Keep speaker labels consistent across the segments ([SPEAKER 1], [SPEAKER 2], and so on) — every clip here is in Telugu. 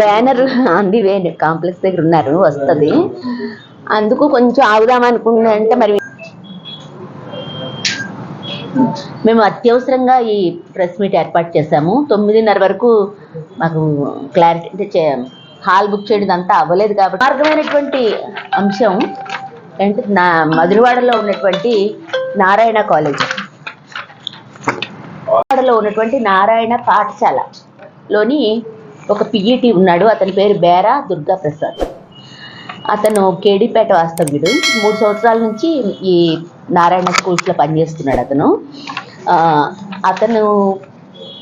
[SPEAKER 1] బ్యానర్ అంది కాంప్లెక్స్ దగ్గర ఉన్నారు వస్తుంది. అందుకు కొంచెం ఆగుదాం అనుకున్నా అంటే మరి మేము అత్యవసరంగా ఈ ప్రెస్ మీట్ ఏర్పాటు చేశాము. తొమ్మిదిన్నర వరకు మాకు క్లారిటీ అంటే హాల్ బుక్ చేయడం అంతా అవ్వలేదు కాబట్టి మార్గమైనటువంటి అంశం అంటే నా మధురవాడలో ఉన్నటువంటి నారాయణ కాలేజ్. కోడలో ఉన్నటువంటి నారాయణ పాఠశాల లోని ఒక పిఈటి ఉన్నాడు. అతని పేరు బేరా దుర్గా ప్రసాద్ అతను కేడీపేట వాస్తవ్యుడు. మూడు సంవత్సరాల నుంచి ఈ నారాయణ స్కూల్స్లో పనిచేస్తున్నాడు అతను. అతను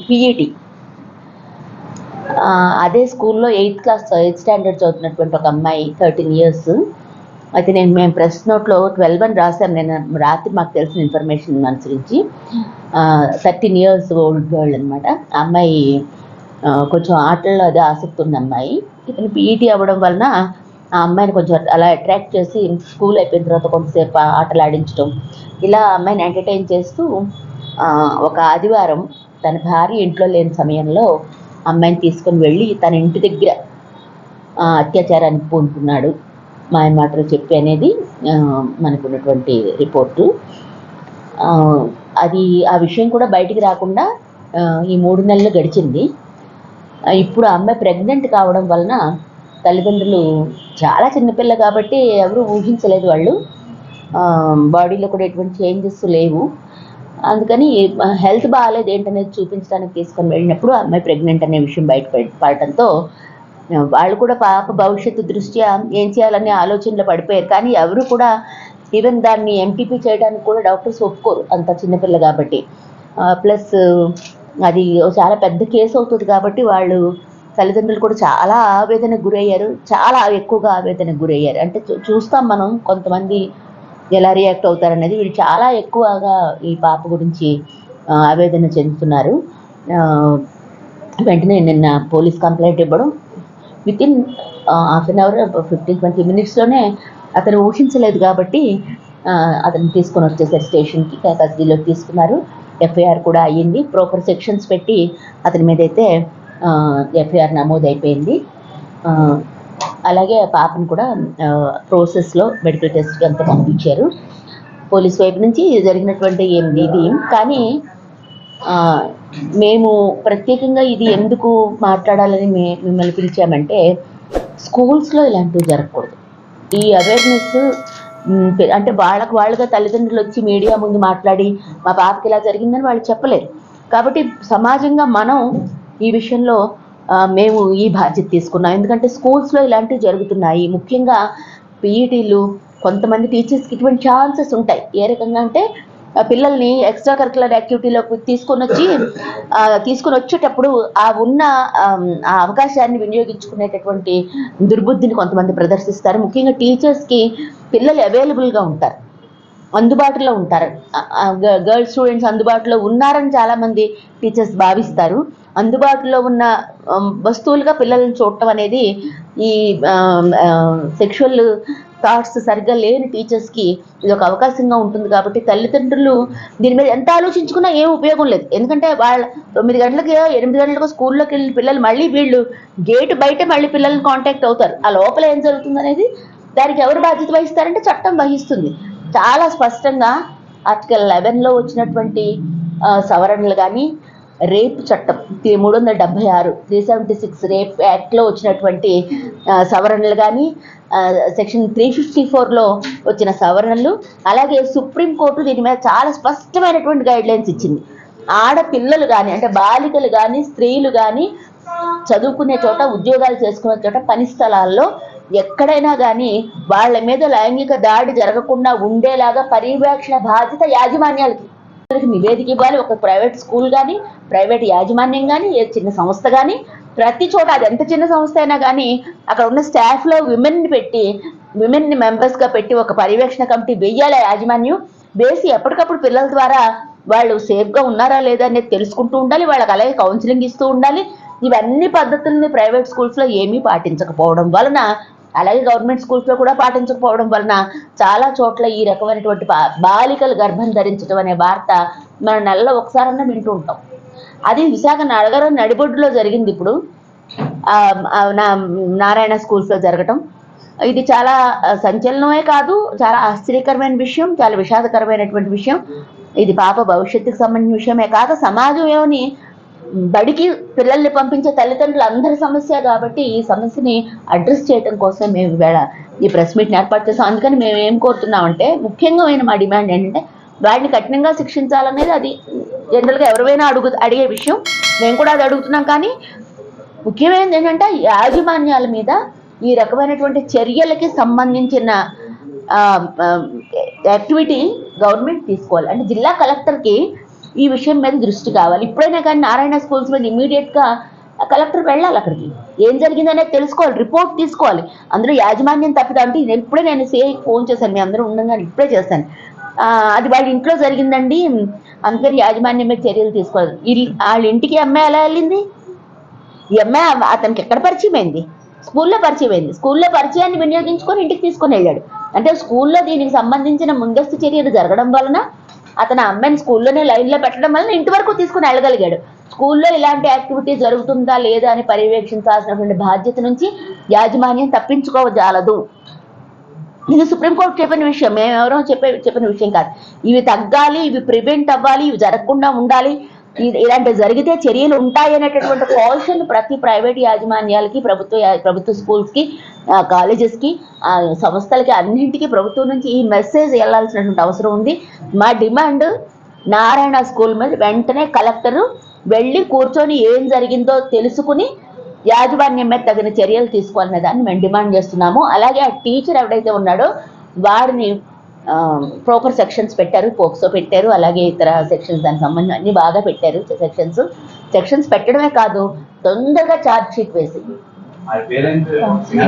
[SPEAKER 1] పిఈటి. అదే స్కూల్లో ఎయిత్ క్లాస్ ఎయిత్ స్టాండర్డ్ చదువుతున్నటువంటి ఒక అమ్మాయి థర్టీన్ ఇయర్స్. అయితే నేను మేము ప్రెస్ నోట్లో ట్వెల్వ్ అని రాశాను. నేను రాత్రి మాకు తెలిసిన ఇన్ఫర్మేషన్ అనుసరించి థర్టీన్ ఇయర్స్ ఓల్డ్ గర్ల్ అనమాట ఆ అమ్మాయి కొంచెం ఆటల్లో అదే ఆసక్తి ఉన్న అమ్మాయి. ఇతను పీఈటీ అవ్వడం వలన ఆ అమ్మాయిని కొంచెం అలా అట్రాక్ట్ చేసి స్కూల్ అయిపోయిన తర్వాత కొంతసేపు ఆటలు ఆడించడం. ఇలా అమ్మాయిని ఎంటర్టైన్ చేస్తూ ఒక ఆదివారం తన భార్య ఇంట్లో లేని సమయంలో అమ్మాయిని తీసుకొని వెళ్ళి తన ఇంటి దగ్గర అత్యాచారానికి పూనుకున్నాడు. మాయ మాటలు చెప్పి అనేది మనకున్నటువంటి మనకు ఉన్నటువంటి రిపోర్టు అది ఆ విషయం కూడా బయటికి రాకుండా ఈ మూడు నెలలు గడిచింది. ఇప్పుడు ఆ అమ్మాయి ప్రెగ్నెంట్ కావడం వలన తల్లిదండ్రులు చాలా చిన్నపిల్ల కాబట్టి ఎవరు ఊహించలేదు వాళ్ళు. బాడీలో కూడా ఎటువంటి చేంజెస్ లేవు. అందుకని హెల్త్ బాగాలేదు ఏంటనేది చూపించడానికి తీసుకొని వెళ్ళినప్పుడు ఆ అమ్మాయి ప్రెగ్నెంట్ అనే విషయం బయట పడటంతో వాళ్ళు కూడా పాప భవిష్యత్తు దృష్ట్యా ఏం చేయాలనే ఆలోచనలో పడిపోయారు. కానీ ఎవరు కూడా ఈవెన్ దాన్ని ఎంపీపీ చేయడానికి కూడా డాక్టర్స్ ఒప్పుకోరు అంత చిన్నపిల్ల కాబట్టి. ప్లస్ అది చాలా పెద్ద కేసు అవుతుంది కాబట్టి వాళ్ళు తల్లిదండ్రులు కూడా చాలా ఆవేదనకు గురయ్యారు. చాలా ఎక్కువగా ఆవేదనకు గురయ్యారు. అంటే చూ- చూస్తాం మనం కొంతమంది ఎలా రియాక్ట్ అవుతారనేది. వీళ్ళు చాలా ఎక్కువగా ఈ పాప గురించి ఆవేదన చెందుతున్నారు. వెంటనే నిన్న పోలీస్ కంప్లైంట్ ఇవ్వడం within half an hour fifteen twenty మినిట్స్లోనే అతను ఊహించలేదు కాబట్టి అతను తీసుకొని వచ్చేసారు స్టేషన్కి కస్టడీలోకి తీసుకున్నారు. ఎఫ్ఐఆర్ కూడా అయ్యింది. ప్రాపర్ సెక్షన్స్ పెట్టి అతని మీద అయితే ఎఫ్ఐఆర్ నమోదు అయిపోయింది అలాగే పాపను కూడా ప్రోసెస్లో మెడికల్ టెస్ట్కి అంతా పంపించారు. పోలీస్ వైపు నుంచి జరిగినటువంటి ఏంది ఇది? కానీ మేము ప్రత్యేకంగా ఇది ఎందుకు మాట్లాడాలని మే మిమ్మల్ని పిలిచామంటే స్కూల్స్లో ఇలాంటివి జరగకూడదు. ఈ అవేర్నెస్ అంటే వాళ్ళకు వాళ్ళుగా తల్లిదండ్రులు వచ్చి మీడియా ముందు మాట్లాడి మా పాపకి ఇలా జరిగిందని వాళ్ళు చెప్పలేరు. కాబట్టి సమాజంగా మనం ఈ విషయంలో మేము ఈ బాధ్యత తీసుకున్నాం. ఎందుకంటే స్కూల్స్లో ఇలాంటివి జరుగుతున్నాయి. ముఖ్యంగా పీఈటీలు కొంతమంది టీచర్స్కి ఇటువంటి ఛాన్సెస్ ఉంటాయి. ఏ రకంగా అంటే పిల్లల్ని ఎక్స్ట్రా కరికులర్ యాక్టివిటీలోకి తీసుకొని వచ్చి తీసుకొని వచ్చేటప్పుడు ఆ ఉన్న ఆ అవకాశాన్ని వినియోగించుకునేటటువంటి దుర్బుద్ధిని కొంతమంది ప్రదర్శిస్తారు. ముఖ్యంగా టీచర్స్కి పిల్లలు అవైలబుల్గా ఉంటారు. అందుబాటులో ఉంటారు. గర్ల్ స్టూడెంట్స్ అందుబాటులో ఉన్నారని చాలామంది టీచర్స్ భావిస్తారు. అందుబాటులో ఉన్న వస్తువులుగా పిల్లల్ని చూడటం అనేది ఈ సెక్షువల్ థాట్స్ సరిగ్గా లేని టీచర్స్కి ఇది ఒక అవకాశంగా ఉంటుంది కాబట్టి తల్లిదండ్రులు దీని మీద ఎంత ఆలోచించుకున్నా ఏం ఉపయోగం లేదు. ఎందుకంటే వాళ్ళ తొమ్మిది గంటలకి ఎనిమిది గంటలకు స్కూల్లోకి వెళ్ళిన పిల్లలు మళ్ళీ వీళ్ళు గేటు బయట మళ్ళీ పిల్లల్ని కాంటాక్ట్ అవుతారు. ఆ లోపల ఏం జరుగుతుంది అనేది దానికి ఎవరు బాధ్యత వహిస్తారంటే చట్టం వహిస్తుంది. చాలా స్పష్టంగా ఆర్టికల్ లెవెన్లో వచ్చినటువంటి సవరణలు కానీ రేప్ చట్టం. మూడు వందల డెబ్బై ఆరు త్రీ సెవెంటీ సిక్స్ రేప్ యాక్ట్లో వచ్చినటువంటి సవరణలు కానీ సెక్షన్ త్రీ ఫిఫ్టీ ఫోర్లో వచ్చిన సవరణలు అలాగే సుప్రీంకోర్టు దీని మీద చాలా స్పష్టమైనటువంటి గైడ్ లైన్స్ ఇచ్చింది. ఆడపిల్లలు కానీ అంటే బాలికలు కానీ స్త్రీలు కానీ చదువుకునే చోట ఉద్యోగాలు చేసుకునే చోట పని స్థలాల్లో ఎక్కడైనా కానీ వాళ్ళ మీద లైంగిక దాడి జరగకుండా ఉండేలాగా పర్యవేక్షణ బాధ్యత యాజమాన్యాలకి. నివేదిక ఇవ్వాలి. ఒక ప్రైవేట్ స్కూల్ కానీ ప్రైవేట్ యాజమాన్యం కానీ ఏ చిన్న సంస్థ కానీ ప్రతి చోట అది ఎంత చిన్న సంస్థ అయినా కానీ అక్కడ ఉన్న స్టాఫ్లో విమెన్ని పెట్టి విమెన్ని మెంబర్స్గా పెట్టి ఒక పర్యవేక్షణ కమిటీ వెయ్యాలి యాజమాన్యం. వేసి ఎప్పటికప్పుడు పిల్లల ద్వారా వాళ్ళు సేఫ్గా ఉన్నారా లేదా అనేది తెలుసుకుంటూ ఉండాలి. వాళ్ళకి అలాగే కౌన్సిలింగ్ ఇస్తూ ఉండాలి. ఇవన్నీ పద్ధతుల్ని ప్రైవేట్ స్కూల్స్లో ఏమీ పాటించకపోవడం వలన అలాగే గవర్నమెంట్ స్కూల్స్లో కూడా పాటించకపోవడం వలన చాలా చోట్ల ఈ రకమైనటువంటి బాలికలు గర్భం ధరించడం అనే వార్త మన నెలలో ఒకసారన్నా వింటూ ఉంటాం. అది విశాఖ నడగరం నడిబొడ్డులో జరిగింది ఇప్పుడు. ఆ, నా నారాయణ స్కూల్స్లో జరగటం. ఇది చాలా సంచలనమే కాదు చాలా ఆశ్చర్యకరమైన విషయం చాలా విషాదకరమైనటువంటి విషయం. ఇది పాప భవిష్యత్తుకు సంబంధించిన విషయమే కాక సమాజంలోని బడికి పిల్లల్ని పంపించే తల్లిదండ్రులు అందరి సమస్య కాబట్టి ఈ సమస్యని అడ్రస్ చేయడం కోసం మేము వేళ ఈ ప్రెస్ మీట్ని ఏర్పాటు చేస్తాం అందుకని మేము ఏం కోరుతున్నామంటే ముఖ్యంగా అయిన మా డిమాండ్ ఏంటంటే వాడిని కఠినంగా శిక్షించాలనేది అది. జనరల్గా ఎవరైనా అడుగు అడిగే విషయం. మేము కూడా అది అడుగుతున్నాం కానీ ముఖ్యమైనది ఏంటంటే యాజమాన్యాల మీద ఈ రకమైనటువంటి చర్యలకి సంబంధించిన యాక్టివిటీ గవర్నమెంట్ తీసుకోవాలి. అంటే జిల్లా కలెక్టర్కి ఈ విషయం మీద దృష్టి కావాలి. ఇప్పుడైనా కానీ నారాయణ స్కూల్స్ మీద ఇమీడియట్గా కలెక్టర్ వెళ్ళాలి అక్కడికి. ఏం జరిగిందనేది తెలుసుకోవాలి రిపోర్ట్ తీసుకోవాలి. అందులో యాజమాన్యం తప్పిదా అంటే ఇది ఇప్పుడే నేను సిఐకి ఫోన్ చేశాను మీ అందరూ ఉండగా ఇప్పుడే చేస్తాను అది వాళ్ళ ఇంట్లో జరిగిందండి. అందరి యాజమాన్యం మీద చర్యలు తీసుకోవాలి. వాళ్ళ ఇంటికి అమ్మాయి ఎలా వెళ్ళింది? ఈ అమ్మాయి అతనికి ఎక్కడ పరిచయం అయింది? స్కూల్లో పరిచయం అయింది. స్కూల్లో పరిచయాన్ని వినియోగించుకొని ఇంటికి తీసుకొని వెళ్ళాడు. అంటే స్కూల్లో దీనికి సంబంధించిన ముందస్తు చర్యలు జరగడం వలన అతను అమ్మాయిని స్కూల్లోనే లైన్లో పెట్టడం వల్ల ఇంటి వరకు తీసుకుని వెళ్ళగలిగాడు. స్కూల్లో ఇలాంటి యాక్టివిటీ జరుగుతుందా లేదా అని పర్యవేక్షించాల్సినటువంటి బాధ్యత నుంచి యాజమాన్యం తప్పించుకోవజాలదు ఇది సుప్రీంకోర్టు చెప్పిన విషయం. మేము ఎవరో చెప్పే చెప్పిన విషయం కాదు. ఇవి తగ్గాలి ఇవి ప్రివెంట్ అవ్వాలి ఇవి జరగకుండా ఉండాలి ఇలాంటి ఇలాంటివి జరిగితే చర్యలు ఉంటాయి అనేటటువంటి కాషన్ ప్రతి ప్రైవేట్ యాజమాన్యాలకి ప్రభుత్వ ప్రభుత్వ స్కూల్స్కి కాలేజెస్కి సంస్థలకి అన్నింటికి ప్రభుత్వం నుంచి ఈ మెసేజ్ వెళ్ళాల్సినటువంటి అవసరం ఉంది. మా డిమాండ్ నారాయణ స్కూల్ మీద వెంటనే కలెక్టరు వెళ్ళి కూర్చొని ఏం జరిగిందో తెలుసుకుని యాజమాన్యం మీద తగిన చర్యలు తీసుకోవాలనే దాన్ని మేము డిమాండ్ చేస్తున్నాము. అలాగే ఆ టీచర్ ఎవడైతే ఉన్నాడో వారిని ప్రాపర్ సెక్షన్స్ పెట్టారు పోక్సో పెట్టారు అలాగే ఇతర సెక్షన్స్ దానికి సంబంధించి అన్ని బాగా పెట్టారు సెక్షన్స్ సెక్షన్స్ పెట్టడమే కాదు తొందరగా ఛార్జ్ షీట్ వేసి.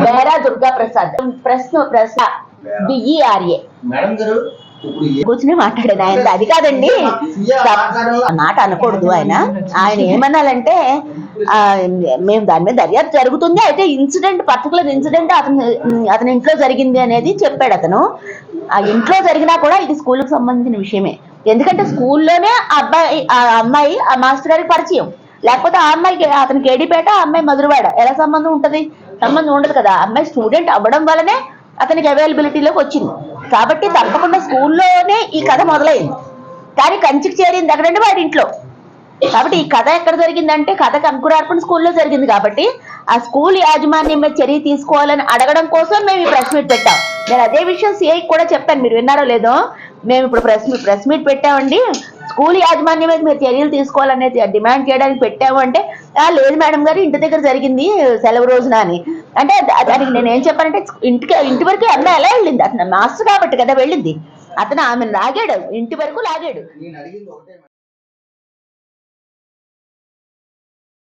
[SPEAKER 1] బేరా దుర్గా ప్రసాద్ ప్రశ్న. ప్రశ్న బిఈఆర్ఏ
[SPEAKER 2] ఇప్పుడు ఏ-
[SPEAKER 1] కూర్చుని మాట్లాడేది ఆయన అది కాదండి. మాట అనకూడదు ఆయన. ఆయన ఏమన్నాలంటే ఆ, మేము దాని మీద దర్యాప్తు జరుగుతుంది. అయితే ఇన్సిడెంట్ పర్టికులర్ ఇన్సిడెంట్ అతను అతని ఇంట్లో జరిగింది అనేది చెప్పాడు అతను. ఆ ఇంట్లో జరిగినా కూడా ఇది స్కూల్కి సంబంధించిన విషయమే. ఎందుకంటే స్కూల్లోనే ఆ అబ్బాయి ఆ అమ్మాయి ఆ మాస్టర్ గారికి పరిచయం. లేకపోతే ఆ అమ్మాయికి అతనికి ఏడిపేట ఆ అమ్మాయి మధురవాడ. ఎలా సంబంధం ఉంటుంది? సంబంధం ఉండదు కదా. అమ్మాయి స్టూడెంట్ అవ్వడం వల్లనే అతనికి అవైలబిలిటీలోకి వచ్చింది. కాబట్టి తప్పకుండా స్కూల్లోనే ఈ కథ మొదలైంది. కానీ కంచికి చేరింది ఎక్కడంటే వాడి ఇంట్లో కాబట్టి ఈ కథ ఎక్కడ జరిగిందంటే కథకు అంకురార్పణ స్కూల్లో జరిగింది కాబట్టి ఆ స్కూల్ యాజమాన్యం మీద చర్య తీసుకోవాలని అడగడం కోసం మేము ఈ ప్రెస్ మీట్ పెట్టాం. నేను అదే విషయం సిఐ కూడా చెప్పాను. మీరు విన్నారో లేదో మేము ఇప్పుడు ప్రెస్ మీట్ ప్రెస్ మీట్ పెట్టామండి. స్కూల్ యాజమాన్యం మీద మీరు చర్యలు తీసుకోవాలనేది డిమాండ్ చేయడానికి పెట్టాము అంటే లేదు మేడం గారు ఇంటి దగ్గర జరిగింది సెలవు రోజున అని. అంటే దానికి నేను ఏం చెప్పానంటే ఇంటికి ఇంటి వరకు అన్న ఎలా వెళ్ళింది? అతను మాస్టర్ కాబట్టి కదా వెళ్ళింది. అతను ఆమెను లాగాడు ఇంటి వరకు లాగాడు.